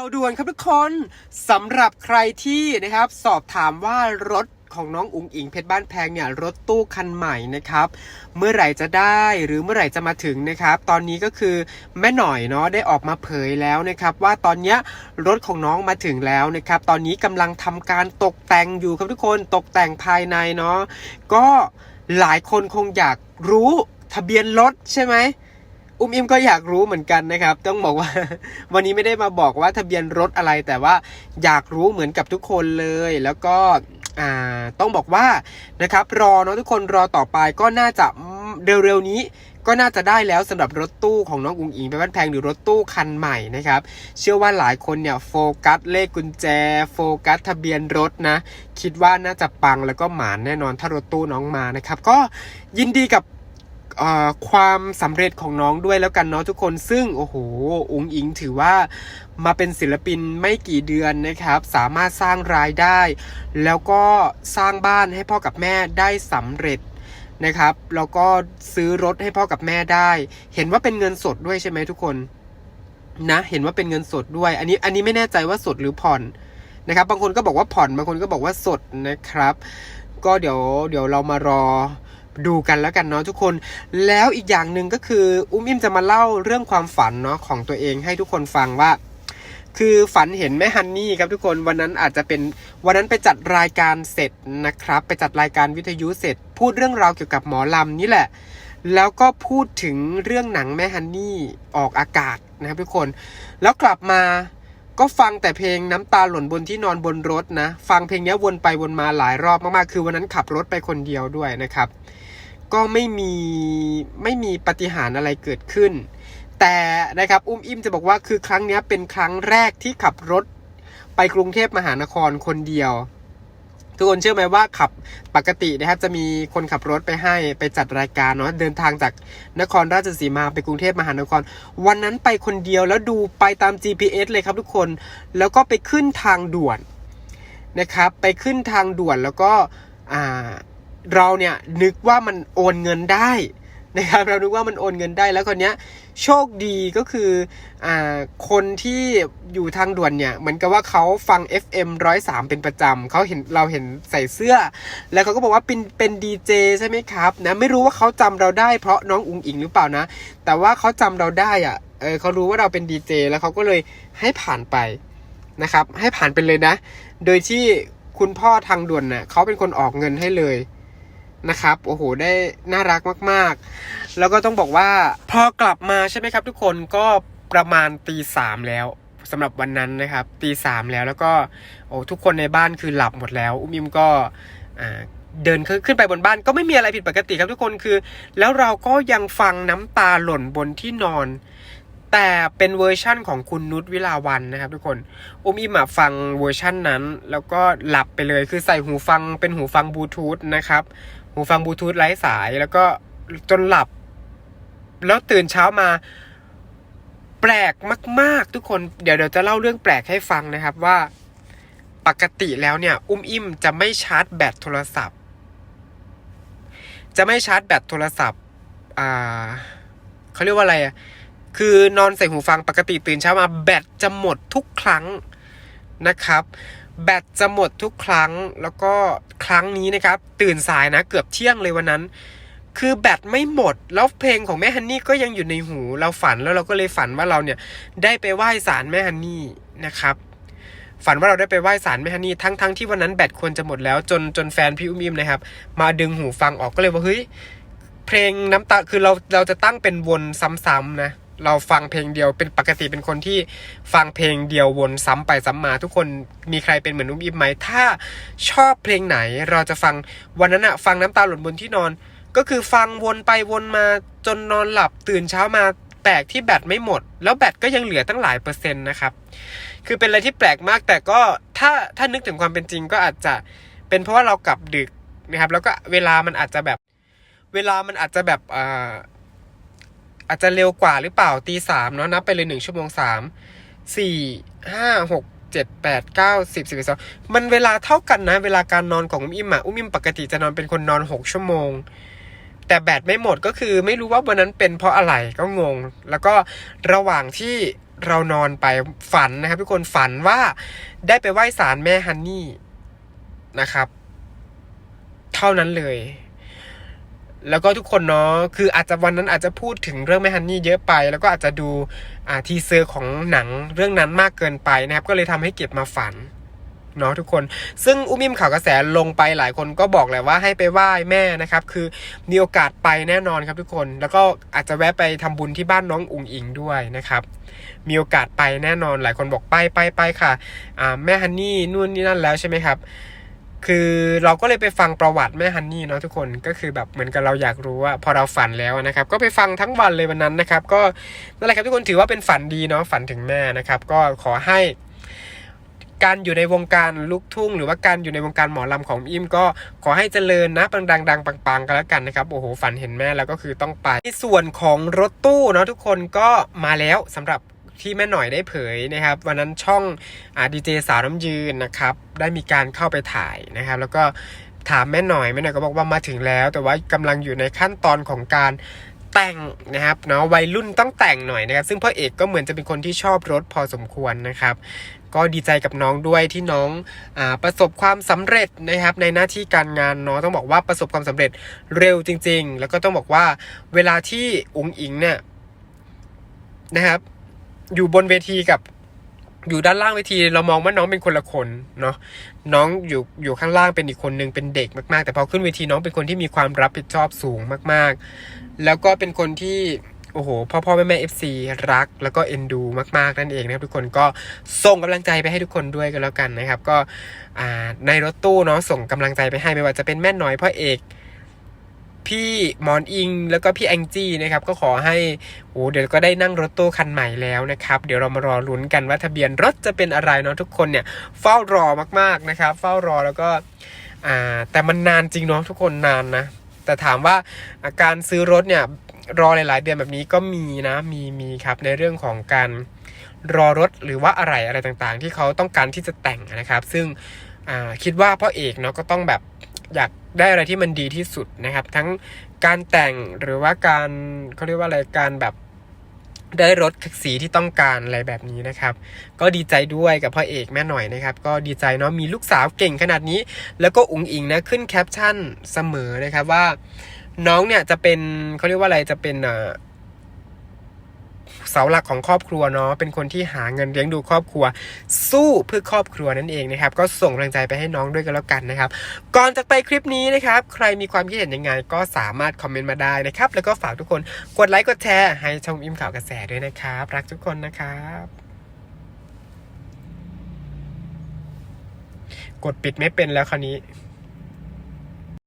าวด่วนครับทุกคนสำหรับใครที่นะครับ สอบถามว่ารถของน้องอุ๋งอิงเพชรบ้านแพงเนี่ยรถตู้คันใหม่นะครับ เมื่อไหร่จะได้หรือเมื่อไหร่จะมาถึงนะครับ ตอนนี้ก็คือแม่หน่อยเนาะได้ออกมาเผยแล้วนะครับ ว่าตอนเนี้ยรถของน้องมาถึงแล้วนะครับ ตอนนี้กำลังทำการตกแต่งอยู่ครับทุกคนตกแต่งภายในเนาะก็หลายคนคงอยากรู้ทะเบียนรถใช่ไหม อุ้มอิมก็อยากรู้เหมือนกันนะครับ ต้องบอกว่า วันนี้ไม่ได้มาบอกว่าทะเบียนรถอะไร แต่ว่าอยากรู้เหมือนกับทุกคนเลย แล้วก็ต้องบอกว่านะครับ รอเนาะทุกคนรอต่อไปก็น่าจะเร็วๆนี้ก็น่าจะได้แล้วสำหรับรถตู้ของน้องอุ๋งอิงไปบ้านแพงหรือรถตู้คันใหม่นะครับ เชื่อว่าหลายคนเนี่ยโฟกัสเลขกุญแจ โฟกัสทะเบียนรถนะ คิดว่าน่าจะปังแล้วก็หมานแน่นอนถ้ารถตู้น้องมานะครับ ก็ยินดีกับ ความสำเร็จของน้องด้วยแล้วกันเนาะทุกคนซึ่งโอ้โหอุ๋งอิงถือว่ามาเป็นศิลปินไม่กี่เดือนนะครับ สามารถสร้างรายได้ แล้วก็สร้างบ้านให้พ่อกับแม่ได้สำเร็จนะครับ แล้วก็ซื้อรถให้พ่อกับแม่ได้ เห็นว่าเป็นเงินสดด้วยใช่ไหมทุกคนนะเห็นว่าเป็นเงินสดด้วย อันนี้อันนี้ไม่แน่ใจว่าสดหรือผ่อนนะครับ บางคนก็บอกว่าผ่อนบางคนก็บอกว่าสดนะครับ ก็เดี๋ยวเดี๋ยวเรามารอ ดูกันแล้วกันเนาะทุกคน แล้วอีกอย่างหนึ่งก็คือ อุ้มอิมจะมาเล่าเรื่องความฝันเนาะของตัวเองให้ทุกคนฟังว่า คือฝันเห็นแม่ฮันนี่ครับทุกคนวันนั้นอาจจะเป็นวันนั้นไปจัดรายการเสร็จนะครับ ไปจัดรายการวิทยุเสร็จ พูดเรื่องราวเกี่ยวกับหมอลำนี่แหละ แล้วก็พูดถึงเรื่องหนังแม่ฮันนี่ออกอากาศนะครับทุกคน แล้วกลับมา ก็ฟังแต่เพลงน้ำตาหล่นบนที่นอนบนรถนะ ฟังเพลงนี้วนไปวนมาหลายรอบมากๆ คือวันนั้นขับรถไปคนเดียวด้วยนะครับ ก็ไม่มีไม่มีปาฏิหารย์อะไรเกิดขึ้น แต่นะครับอุ้มอิ่มจะบอกว่าคือครั้งนี้เป็นครั้งแรกที่ขับรถไปกรุงเทพมหานครคนเดียว ทุกคนเชื่อไหมว่าขับปกตินะครับจะมีคนขับรถไปให้ไปจัดรายการเนาะเดินทางจากนครราชสีมาไปกรุงเทพมหานคร วันนั้นไปคนเดียวแล้วดูไปตาม GPS เลยครับทุกคนแล้วก็ไปขึ้นทางด่วนนะครับไปขึ้นทางด่วนแล้วก็เราเนี่ยนึกว่ามันโอนเงินได้ นะครับเรานึกว่ามันโอนเงินได้แล้วคนเนี้ยโชคดีก็คืออ่าคนที่อยู่ทางด่วนเนี่ยเหมือนกับว่าเขาฟัง FM 103 เป็นประจำเขาเห็นเราเห็นใส่เสื้อ แล้วเขาก็บอกว่าเป็นเป็นดีเจใช่ไหมครับนะไม่รู้ว่าเขาจำเราได้เพราะน้องอุงอิงหรือเปล่านะ แต่ว่าเขาจำเราได้อะเออเขารู้ว่าเราเป็นดีเจแล้วเขาก็เลยให้ผ่านไปนะครับให้ผ่านไปเลยนะ โดยที่คุณพ่อทางด่วนน่ะเขาเป็นคนออกเงินให้เลย นะครับ โอ้โห ได้น่ารักมาก ๆ แล้วก็ต้องบอกว่า พอกลับมาใช่ไหมครับ ทุกคนก็ประมาณตีสามแล้วสำหรับวันนั้นนะครับตีสามแล้วแล้วก็โอ้ทุกคนในบ้านคือหลับหมดแล้ว อุ้มอิมก็เดินขึ้นขึ้นไปบนบ้านก็ไม่มีอะไรผิดปกติครับทุกคนคือ แล้วเราก็ยังฟังน้ำตาหล่นบนที่นอน แต่เป็นเวอร์ชั่นของคุณนุชวิลาวันนะครับทุกคนอุ้มอิมฟังเวอร์ชั่นนั้น แล้วก็หลับไปเลยคือใส่หูฟังเป็นหูฟังบลูทูธนะครับหูฟังบลูทูธไร้สายแล้วก็จนหลับ แล้วตื่นเช้ามา แปลกมาก ๆ ทุกคนเดี๋ยวเดี๋ยวจะเล่าเรื่องแปลกให้ฟังนะครับว่าปกติแล้วเนี่ย อุ้มอิ่มจะไม่ชาร์จแบตโทรศัพท์ จะไม่ชาร์จแบตโทรศัพท์อ่าเขาเรียกว่าอะไรอะ คือนอนใส่หูฟังปกติตื่นเช้ามาแบตจะหมดทุกครั้งนะครับ แบตจะหมดทุกครั้งแล้วก็ครั้งนี้นะครับ ตื่นสายนะเกือบเที่ยงเลยวันนั้น คือแบตไม่หมด แล้วเพลงของแม่ฮันนี่ก็ยังอยู่ในหูเราฝันแล้วเราก็เลยฝันว่าเราเนี่ยได้ไปไหว้ศาลแม่ฮันนี่นะครับฝันว่าเราได้ไปไหว้ศาลแม่ฮันนี่ทั้งทั้งที่วันนั้นแบตควรจะหมดแล้วจนจนแฟนพี่อุ้มอิมนะครับ มาดึงหูฟังออกก็เลยว่าเฮ้ยเพลงน้ำตาคือเราเราจะตั้งเป็นวนซ้ำๆนะ เราฟังเพลงเดียวเป็นปกติเป็นคนที่ฟังเพลงเดียววนซ้ำไปซ้ำมา ทุกคนมีใครเป็นเหมือนอุ้มอิมไหมถ้าชอบเพลงไหนเราจะฟังวันนั้นอะฟังน้ำตาหล่นบนที่นอน ก็คือฟังวนไปวนมาจนนอนหลับตื่นเช้ามาแปลกที่แบตไม่หมด แล้วแบตก็ยังเหลือตั้งหลายเปอร์เซ็นต์นะครับ คือเป็นอะไรที่แปลกมากแต่ก็ถ้าถ้านึกถึงความเป็นจริงก็อาจจะเป็นเพราะว่าเรากลับดึกนะครับ แล้วก็เวลามันอาจจะแบบ เวลามันอาจจะแบบอ่า อาจจะเร็วกว่าหรือเปล่าตีสามเนาะนับไปเลยหนึ่งชั่วโมงสามสี่ห้าหกเจ็ดแปดเก้าสิบสิบสองมันเวลาเท่ากันนะ เวลาการนอนของอุ้มอิมอะอุ้มอิมปกติจะนอนเป็นคนนอนหกชั่วโมง แต่แบตไม่หมดก็คือไม่รู้ว่าวันนั้นเป็นเพราะอะไรก็งง แล้วก็ระหว่างที่เรานอนไปฝันนะครับทุกคนฝันว่าได้ไปไหว้ศาลแม่ฮันนี่นะครับ เท่านั้นเลย แล้วก็ทุกคนเนาะคืออาจจะวันนั้นอาจจะพูดถึงเรื่องแม่ฮันนี่เยอะไป แล้วก็อาจจะดูอ่าทีเซอร์ของหนังเรื่องนั้นมากเกินไปนะครับ ก็เลยทำให้เก็บมาฝันเนาะทุกคน ซึ่งอุ้มิมข่าวกระแสลงไปหลายคนก็บอกแหละว่าให้ไปไหว้แม่นะครับ คือมีโอกาสไปแน่นอนครับทุกคน แล้วก็อาจจะแวะไปทำบุญที่บ้านน้องอุ๋งอิงด้วยนะครับ มีโอกาสไปแน่นอนหลายคนบอกไปไปไปค่ะอ่าแม่ฮันนี่นู่นนี่นั่นแล้วใช่ไหมครับ คือเราก็เลยไปฟังประวัติแม่ฮันนี่เนาะทุกคนก็คือแบบเหมือนกับเราอยากรู้ว่าพอเราฝันแล้วนะครับ ก็ไปฟังทั้งวันเลยวันนั้นนะครับ ก็นั่นแหละครับทุกคนถือว่าเป็นฝันดีเนาะฝันถึงแม่นะครับ ก็ขอให้ การอยู่ในวงการลูกทุ่ง หรือว่าการอยู่ในวงการหมอลำของอิมก็ขอให้เจริญนะปังดังดังปังปังกันแล้วกันนะครับโอ้โหฝันเห็นแม่แล้วก็คือต้องไปในส่วนของรถตู้เนาะทุกคนก็มาแล้วสำหรับ ที่แม่หน่อยได้เผยนะครับ วันนั้นช่องอ่าดีเจสาวน้ำยืนนะครับ ได้มีการเข้าไปถ่ายนะครับ แล้วก็ถามแม่หน่อยแม่หน่อยก็บอกว่ามาถึงแล้ว แต่ว่ากำลังอยู่ในขั้นตอนของการแต่งนะครับเนาะวัยรุ่นต้องแต่งหน่อยนะครับ ซึ่งพ่อเอกก็เหมือนจะเป็นคนที่ชอบรถพอสมควรนะครับ ก็ดีใจกับน้องด้วยที่น้องอประสบความสำเร็จนะครับ ในหน้าที่การงานเนาะต้องบอกว่าประสบความสำเร็จเร็วจริง ๆ แล้วก็ต้องบอกว่าเวลาที่อุ๋งอิงเนี่ยนะครับ อยู่บนเวทีกับอยู่ด้านล่างเวทีเรามองว่าน้องเป็นคนละคนเนาะน้องอยู่อยู่ข้างล่างเป็นอีกคนนึงเป็นเด็กมากๆ แต่พอขึ้นเวทีน้องเป็นคนที่มีความรับผิดชอบสูงมากๆ แล้วก็เป็นคนที่โอ้โหพ่อพ่อแม่แม่เอฟซีรักแล้วก็เอ็นดูมาก ๆ นั่นเองนะครับทุกคนก็ส่งกำลังใจไปให้ทุกคนด้วยกันแล้วกันนะครับ ก็ในรถตู้เนาะส่งกำลังใจไปให้ไม่ว่าจะเป็นแม่น้อยพ่อเอก พี่หมอนอิงแล้วก็พี่แองจี้นะครับก็ขอให้โอ้เดี๋ยวก็ได้นั่งรถตู้คันใหม่แล้วนะครับ เดี๋ยวเรามารอลุ้นกันว่าทะเบียนรถจะเป็นอะไรเนาะทุกคนเนี่ยเฝ้ารอมากๆนะครับ เฝ้ารอแล้วก็อ่าแต่มันนานจริงเนาะทุกคนนานนะ แต่ถามว่าอาการซื้อรถเนี่ยรอหลาย ๆ เดือนแบบนี้ก็มีนะมีมีครับในเรื่องของการรอรถหรือว่าอะไรอะไรต่างๆ ที่เขาต้องการที่จะแต่งนะครับ ซึ่งอ่าคิดว่าพ่อเอกเนาะก็ต้องแบบ อยากได้อะไรที่มันดีที่สุดนะครับ ทั้งการแต่งหรือว่าการเขาเรียกว่าอะไรการแบบได้รถสีที่ต้องการอะไรแบบนี้นะครับ ก็ดีใจด้วยกับพ่อเอกแม่หน่อยนะครับ ก็ดีใจเนาะมีลูกสาวเก่งขนาดนี้ แล้วก็อุ๋งอิงนะขึ้นแคปชั่นเสมอนะครับว่า น้องเนี่ยจะเป็นเขาเรียกว่าอะไรจะเป็นอ่อ เสาหลักของครอบครัวเนาะเป็นคนที่หาเงินเลี้ยงดูครอบครัว สู้เพื่อครอบครัวนั่นเองนะครับก็ส่งกำลังใจไปให้น้องด้วยกันแล้วกันนะครับ ก่อนจะไปคลิปนี้นะครับใครมีความคิดเห็นยังไง ก็สามารถคอมเมนต์มาได้นะครับแล้วก็ฝากทุกคนกดไลค์กดแชร์ให้ชมอิมข่าวกระแสด้วยนะครับรักทุกคนนะครับกดปิดไม่เป็นแล้วคราวนี้